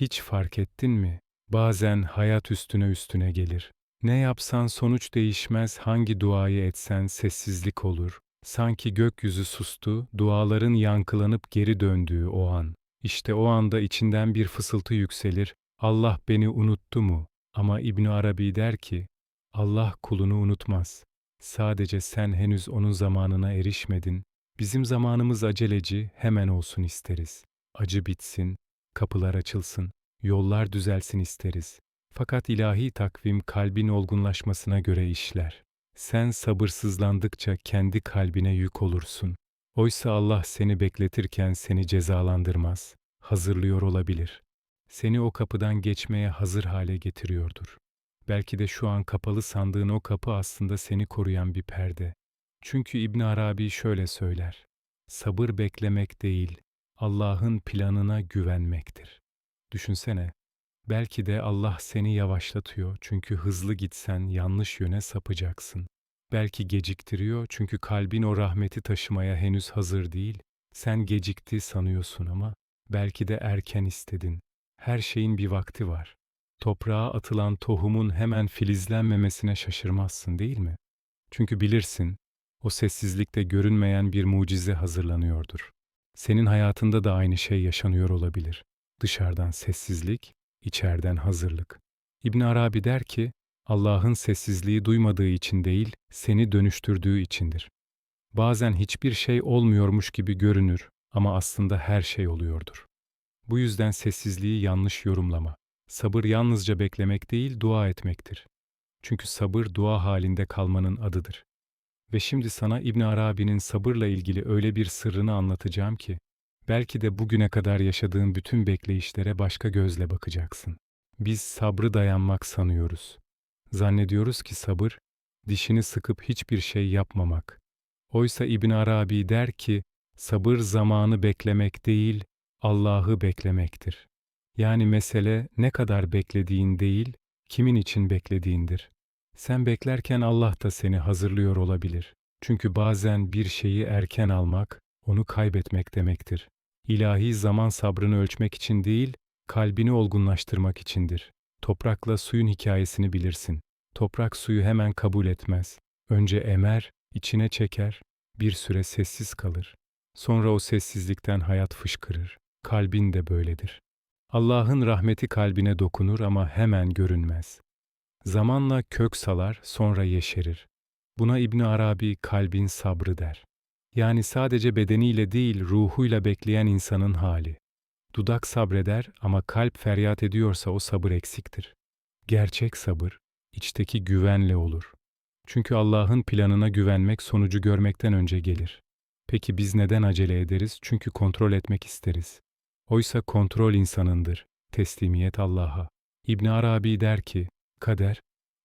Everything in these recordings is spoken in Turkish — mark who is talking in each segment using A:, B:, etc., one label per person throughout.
A: Hiç fark ettin mi? Bazen hayat üstüne üstüne gelir. Ne yapsan sonuç değişmez, hangi duayı etsen sessizlik olur. Sanki gökyüzü sustu, duaların yankılanıp geri döndüğü o an. İşte o anda içinden bir fısıltı yükselir. Allah beni unuttu mu? Ama İbn Arabi der ki, Allah kulunu unutmaz. Sadece sen henüz onun zamanına erişmedin. Bizim zamanımız aceleci, hemen olsun isteriz. Acı bitsin, kapılar açılsın, yollar düzelsin isteriz. Fakat ilahi takvim kalbin olgunlaşmasına göre işler. Sen sabırsızlandıkça kendi kalbine yük olursun. Oysa Allah seni bekletirken seni cezalandırmaz, hazırlıyor olabilir. Seni o kapıdan geçmeye hazır hale getiriyordur. Belki de şu an kapalı sandığın o kapı aslında seni koruyan bir perde. Çünkü İbn Arabi şöyle söyler. Sabır beklemek değil, Allah'ın planına güvenmektir. Düşünsene, belki de Allah seni yavaşlatıyor çünkü hızlı gitsen yanlış yöne sapacaksın. Belki geciktiriyor çünkü kalbin o rahmeti taşımaya henüz hazır değil. Sen gecikti sanıyorsun ama belki de erken istedin. Her şeyin bir vakti var. Toprağa atılan tohumun hemen filizlenmemesine şaşırmazsın değil mi? Çünkü bilirsin, o sessizlikte görünmeyen bir mucize hazırlanıyordur. Senin hayatında da aynı şey yaşanıyor olabilir. Dışarıdan sessizlik, içeriden hazırlık. İbn Arabi der ki, Allah'ın sessizliği duymadığı için değil, seni dönüştürdüğü içindir. Bazen hiçbir şey olmuyormuş gibi görünür ama aslında her şey oluyordur. Bu yüzden sessizliği yanlış yorumlama. Sabır yalnızca beklemek değil, dua etmektir. Çünkü sabır dua halinde kalmanın adıdır. Ve şimdi sana İbn Arabi'nin sabırla ilgili öyle bir sırrını anlatacağım ki, belki de bugüne kadar yaşadığın bütün bekleyişlere başka gözle bakacaksın. Biz sabrı dayanmak sanıyoruz. Zannediyoruz ki sabır, dişini sıkıp hiçbir şey yapmamak. Oysa İbn Arabi der ki, sabır zamanı beklemek değil, Allah'ı beklemektir. Yani mesele ne kadar beklediğin değil, kimin için beklediğindir. Sen beklerken Allah da seni hazırlıyor olabilir. Çünkü bazen bir şeyi erken almak, onu kaybetmek demektir. İlahi zaman sabrını ölçmek için değil, kalbini olgunlaştırmak içindir. Toprakla suyun hikayesini bilirsin. Toprak suyu hemen kabul etmez. Önce emer, içine çeker, bir süre sessiz kalır. Sonra o sessizlikten hayat fışkırır. Kalbin de böyledir. Allah'ın rahmeti kalbine dokunur ama hemen görünmez. Zamanla kök salar, sonra yeşerir. Buna İbn Arabi kalbin sabrı der. Yani sadece bedeniyle değil, ruhuyla bekleyen insanın hali. Dudak sabreder ama kalp feryat ediyorsa o sabır eksiktir. Gerçek sabır, içteki güvenle olur. Çünkü Allah'ın planına güvenmek sonucu görmekten önce gelir. Peki biz neden acele ederiz? Çünkü kontrol etmek isteriz. Oysa kontrol insanındır, teslimiyet Allah'a. İbn Arabi der ki, kader,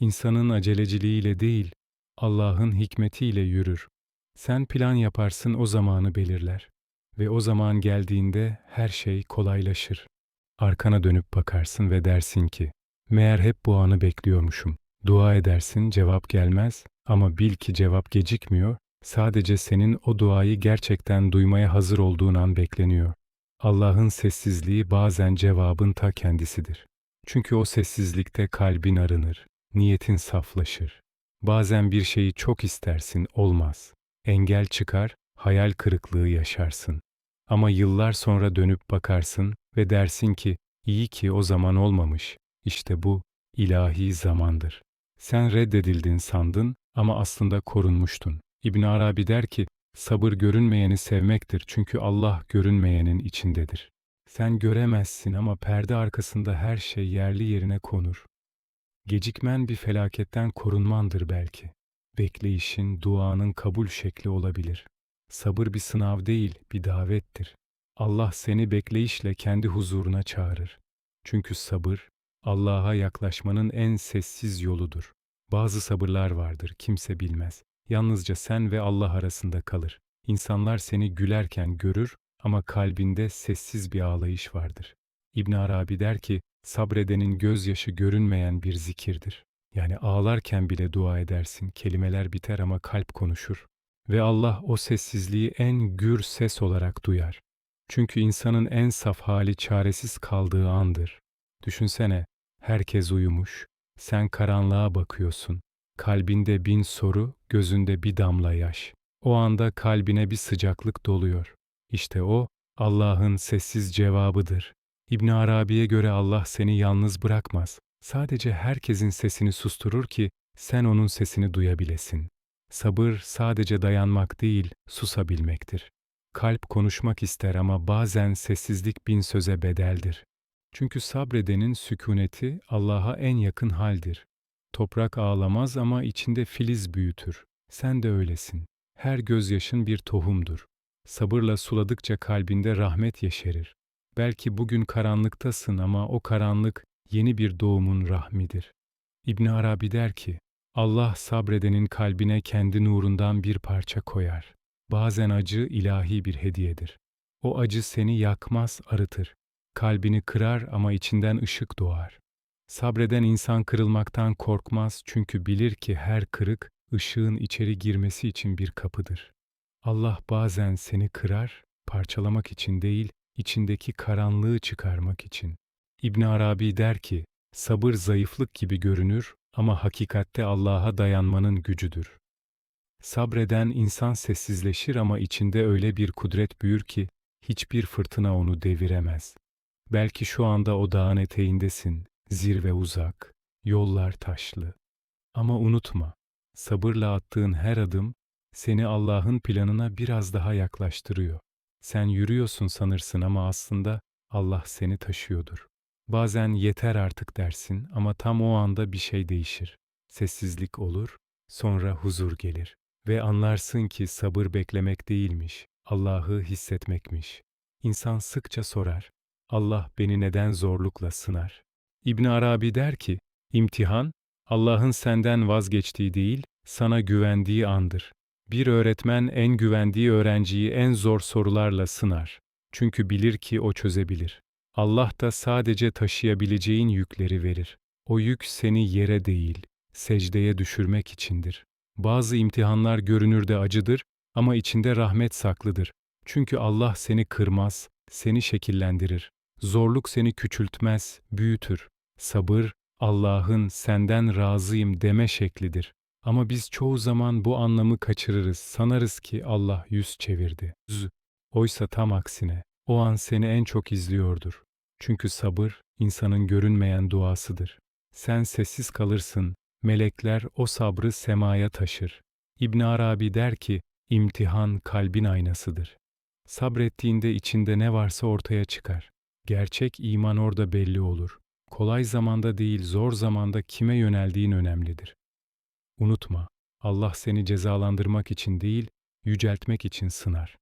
A: insanın aceleciliğiyle değil, Allah'ın hikmetiyle yürür. Sen plan yaparsın o zamanı belirler. Ve o zaman geldiğinde her şey kolaylaşır. Arkana dönüp bakarsın ve dersin ki, meğer hep bu anı bekliyormuşum. Dua edersin, cevap gelmez ama bil ki cevap gecikmiyor, sadece senin o duayı gerçekten duymaya hazır olduğun an bekleniyor. Allah'ın sessizliği bazen cevabın ta kendisidir. Çünkü o sessizlikte kalbin arınır, niyetin saflaşır. Bazen bir şeyi çok istersin, olmaz. Engel çıkar, hayal kırıklığı yaşarsın. Ama yıllar sonra dönüp bakarsın ve dersin ki, iyi ki o zaman olmamış. İşte bu ilahi zamandır. Sen reddedildin sandın ama aslında korunmuştun. İbn Arabi der ki, sabır görünmeyeni sevmektir çünkü Allah görünmeyenin içindedir. Sen göremezsin ama perde arkasında her şey yerli yerine konur. Gecikmen bir felaketten korunmandır belki. Bekleyişin, duanın kabul şekli olabilir. Sabır bir sınav değil, bir davettir. Allah seni bekleyişle kendi huzuruna çağırır. Çünkü sabır, Allah'a yaklaşmanın en sessiz yoludur. Bazı sabırlar vardır, kimse bilmez. Yalnızca sen ve Allah arasında kalır. İnsanlar seni gülerken görür ama kalbinde sessiz bir ağlayış vardır. İbn Arabi der ki, sabredenin gözyaşı görünmeyen bir zikirdir. Yani ağlarken bile dua edersin, kelimeler biter ama kalp konuşur. Ve Allah o sessizliği en gür ses olarak duyar. Çünkü insanın en saf hali çaresiz kaldığı andır. Düşünsene, herkes uyumuş, sen karanlığa bakıyorsun. Kalbinde bin soru, gözünde bir damla yaş. O anda kalbine bir sıcaklık doluyor. İşte o, Allah'ın sessiz cevabıdır. İbn Arabi'ye göre Allah seni yalnız bırakmaz. Sadece herkesin sesini susturur ki sen onun sesini duyabilesin. Sabır sadece dayanmak değil, susabilmektir. Kalp konuşmak ister ama bazen sessizlik bin söze bedeldir. Çünkü sabredenin sükuneti Allah'a en yakın haldir. Toprak ağlamaz ama içinde filiz büyütür. Sen de öylesin. Her gözyaşın bir tohumdur. Sabırla suladıkça kalbinde rahmet yeşerir. Belki bugün karanlıktasın ama o karanlık yeni bir doğumun rahmidir. İbn Arabi der ki, Allah sabredenin kalbine kendi nurundan bir parça koyar. Bazen acı ilahi bir hediyedir. O acı seni yakmaz, arıtır. Kalbini kırar ama içinden ışık doğar. Sabreden insan kırılmaktan korkmaz çünkü bilir ki her kırık ışığın içeri girmesi için bir kapıdır. Allah bazen seni kırar, parçalamak için değil, içindeki karanlığı çıkarmak için. İbn Arabi der ki, sabır zayıflık gibi görünür ama hakikatte Allah'a dayanmanın gücüdür. Sabreden insan sessizleşir ama içinde öyle bir kudret büyür ki hiçbir fırtına onu deviremez. Belki şu anda o dağın eteğindesin, zirve uzak, yollar taşlı. Ama unutma, sabırla attığın her adım seni Allah'ın planına biraz daha yaklaştırıyor. Sen yürüyorsun sanırsın ama aslında Allah seni taşıyordur. Bazen yeter artık dersin ama tam o anda bir şey değişir. Sessizlik olur, sonra huzur gelir ve anlarsın ki sabır beklemek değilmiş, Allah'ı hissetmekmiş. İnsan sıkça sorar, Allah beni neden zorlukla sınar? İbn Arabi der ki, imtihan, Allah'ın senden vazgeçtiği değil, sana güvendiği andır. Bir öğretmen en güvendiği öğrenciyi en zor sorularla sınar. Çünkü bilir ki o çözebilir. Allah da sadece taşıyabileceğin yükleri verir. O yük seni yere değil, secdeye düşürmek içindir. Bazı imtihanlar görünürde acıdır ama içinde rahmet saklıdır. Çünkü Allah seni kırmaz, seni şekillendirir. Zorluk seni küçültmez, büyütür. Sabır, Allah'ın senden razıyım deme şeklidir. Ama biz çoğu zaman bu anlamı kaçırırız, sanarız ki Allah yüz çevirdi. Z. Oysa tam aksine, o an seni en çok izliyordur. Çünkü sabır, insanın görünmeyen duasıdır. Sen sessiz kalırsın, melekler o sabrı semaya taşır. İbn Arabi der ki, imtihan kalbin aynasıdır. Sabrettiğinde içinde ne varsa ortaya çıkar. Gerçek iman orada belli olur. Kolay zamanda değil, zor zamanda kime yöneldiğin önemlidir. Unutma, Allah seni cezalandırmak için değil, yüceltmek için sınar.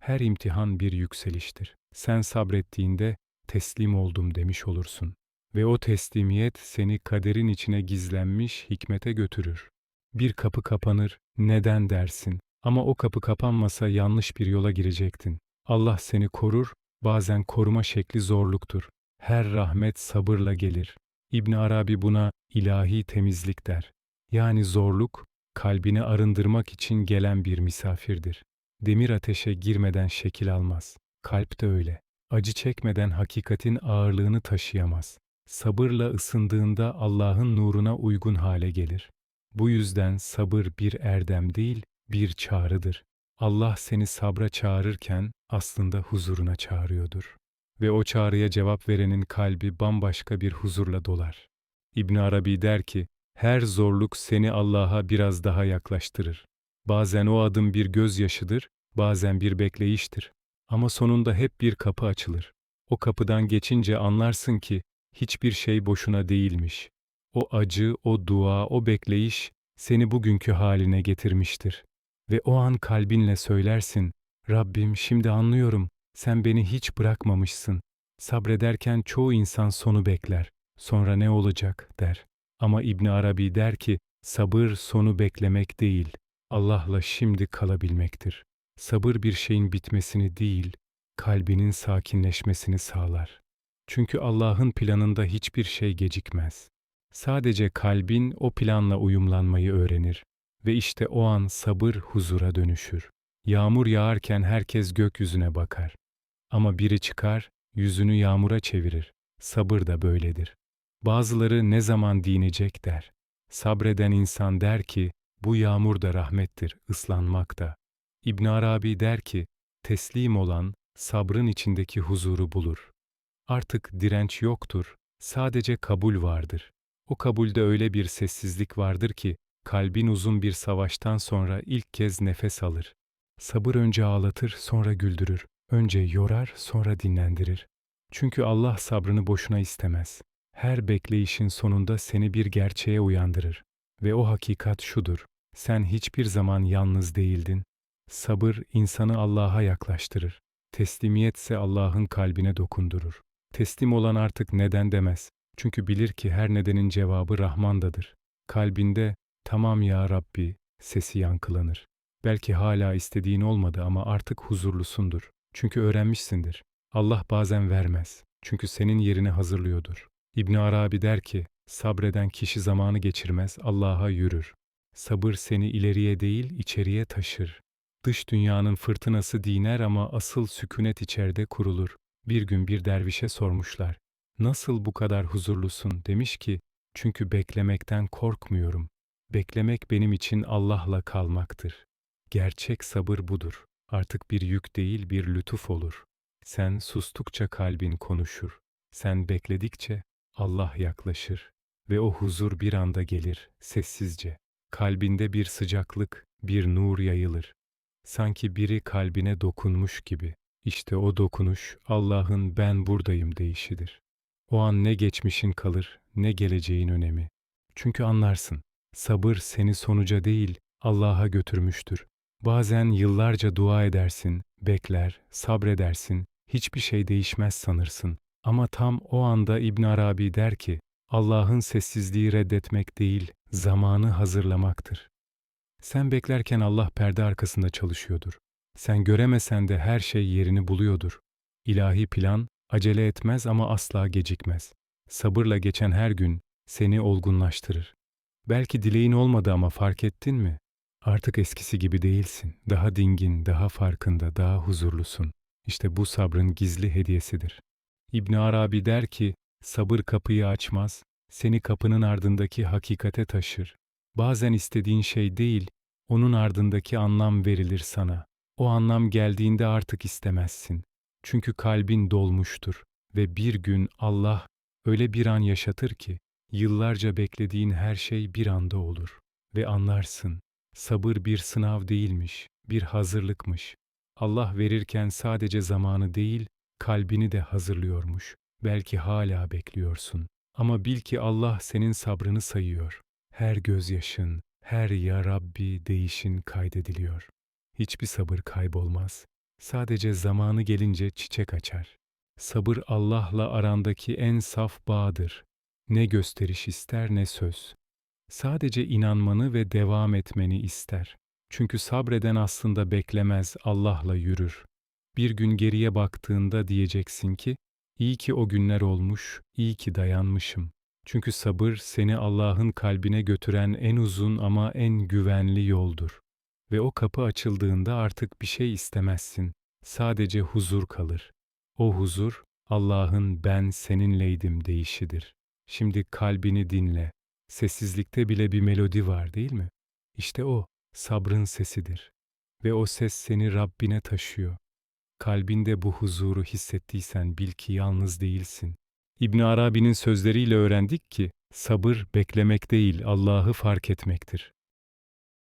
A: Her imtihan bir yükseliştir. Sen sabrettiğinde teslim oldum demiş olursun ve o teslimiyet seni kaderin içine gizlenmiş hikmete götürür. Bir kapı kapanır, neden dersin? Ama o kapı kapanmasa yanlış bir yola girecektin. Allah seni korur, bazen koruma şekli zorluktur. Her rahmet sabırla gelir. İbn Arabi buna ilahi temizlik der. Yani zorluk, kalbini arındırmak için gelen bir misafirdir. Demir ateşe girmeden şekil almaz. Kalp de öyle. Acı çekmeden hakikatin ağırlığını taşıyamaz. Sabırla ısındığında Allah'ın nuruna uygun hale gelir. Bu yüzden sabır bir erdem değil, bir çağrıdır. Allah seni sabra çağırırken aslında huzuruna çağırıyordur. Ve o çağrıya cevap verenin kalbi bambaşka bir huzurla dolar. İbn Arabi der ki, her zorluk seni Allah'a biraz daha yaklaştırır. Bazen o adım bir gözyaşıdır, bazen bir bekleyiştir. Ama sonunda hep bir kapı açılır. O kapıdan geçince anlarsın ki hiçbir şey boşuna değilmiş. O acı, o dua, o bekleyiş seni bugünkü haline getirmiştir. Ve o an kalbinle söylersin, Rabbim şimdi anlıyorum, sen beni hiç bırakmamışsın. Sabrederken çoğu insan sonu bekler, sonra ne olacak der. Ama İbn Arabi der ki, sabır sonu beklemek değil, Allah'la şimdi kalabilmektir. Sabır bir şeyin bitmesini değil, kalbinin sakinleşmesini sağlar. Çünkü Allah'ın planında hiçbir şey gecikmez. Sadece kalbin o planla uyumlanmayı öğrenir ve işte o an sabır huzura dönüşür. Yağmur yağarken herkes gökyüzüne bakar. Ama biri çıkar, yüzünü yağmura çevirir. Sabır da böyledir. Bazıları ne zaman dinecek der. Sabreden insan der ki, bu yağmur da rahmettir, ıslanmak da. İbn Arabi der ki, teslim olan, sabrın içindeki huzuru bulur. Artık direnç yoktur, sadece kabul vardır. O kabulde öyle bir sessizlik vardır ki, kalbin uzun bir savaştan sonra ilk kez nefes alır. Sabır önce ağlatır, sonra güldürür. Önce yorar, sonra dinlendirir. Çünkü Allah sabrını boşuna istemez. Her bekleyişin sonunda seni bir gerçeğe uyandırır. Ve o hakikat şudur. Sen hiçbir zaman yalnız değildin. Sabır insanı Allah'a yaklaştırır. Teslimiyet ise Allah'ın kalbine dokundurur. Teslim olan artık neden demez. Çünkü bilir ki her nedenin cevabı Rahman'dadır. Kalbinde tamam ya Rabbi sesi yankılanır. Belki hala istediğin olmadı ama artık huzurlusundur. Çünkü öğrenmişsindir. Allah bazen vermez. Çünkü senin yerini hazırlıyordur. İbn Arabi der ki, sabreden kişi zamanı geçirmez, Allah'a yürür. Sabır seni ileriye değil, içeriye taşır. Dış dünyanın fırtınası diner ama asıl sükunet içeride kurulur. Bir gün bir dervişe sormuşlar. Nasıl bu kadar huzurlusun? Demiş ki, çünkü beklemekten korkmuyorum. Beklemek benim için Allah'la kalmaktır. Gerçek sabır budur. Artık bir yük değil bir lütuf olur. Sen sustukça kalbin konuşur. Sen bekledikçe Allah yaklaşır ve o huzur bir anda gelir sessizce. Kalbinde bir sıcaklık, bir nur yayılır. Sanki biri kalbine dokunmuş gibi. İşte o dokunuş Allah'ın ben buradayım deyişidir. O an ne geçmişin kalır, ne geleceğin önemi. Çünkü anlarsın, sabır seni sonuca değil, Allah'a götürmüştür. Bazen yıllarca dua edersin, bekler, sabredersin, hiçbir şey değişmez sanırsın. Ama tam o anda İbn Arabi der ki, Allah'ın sessizliği reddetmek değil, zamanı hazırlamaktır. Sen beklerken Allah perde arkasında çalışıyordur. Sen göremesen de her şey yerini buluyordur. İlahi plan acele etmez ama asla gecikmez. Sabırla geçen her gün seni olgunlaştırır. Belki dileğin olmadı ama fark ettin mi? Artık eskisi gibi değilsin. Daha dingin, daha farkında, daha huzurlusun. İşte bu sabrın gizli hediyesidir. İbn Arabi der ki, sabır kapıyı açmaz, seni kapının ardındaki hakikate taşır. Bazen istediğin şey değil, onun ardındaki anlam verilir sana. O anlam geldiğinde artık istemezsin. Çünkü kalbin dolmuştur ve bir gün Allah öyle bir an yaşatır ki yıllarca beklediğin her şey bir anda olur ve anlarsın. Sabır bir sınav değilmiş, bir hazırlıkmış. Allah verirken sadece zamanı değil, kalbini de hazırlıyormuş. Belki hala bekliyorsun. Ama bil ki Allah senin sabrını sayıyor. Her gözyaşın, her ya Rabbi değişin kaydediliyor. Hiçbir sabır kaybolmaz. Sadece zamanı gelince çiçek açar. Sabır Allah'la arandaki en saf bağdır. Ne gösteriş ister ne söz. Sadece inanmanı ve devam etmeni ister. Çünkü sabreden aslında beklemez, Allah'la yürür. Bir gün geriye baktığında diyeceksin ki, iyi ki o günler olmuş, iyi ki dayanmışım. Çünkü sabır seni Allah'ın kalbine götüren en uzun ama en güvenli yoldur. Ve o kapı açıldığında artık bir şey istemezsin. Sadece huzur kalır. O huzur, Allah'ın ben seninleydim deyişidir. Şimdi kalbini dinle. Sessizlikte bile bir melodi var değil mi? İşte o, sabrın sesidir. Ve o ses seni Rabbine taşıyor. Kalbinde bu huzuru hissettiysen bil ki yalnız değilsin. İbn Arabi'nin sözleriyle öğrendik ki sabır beklemek değil Allah'ı fark etmektir.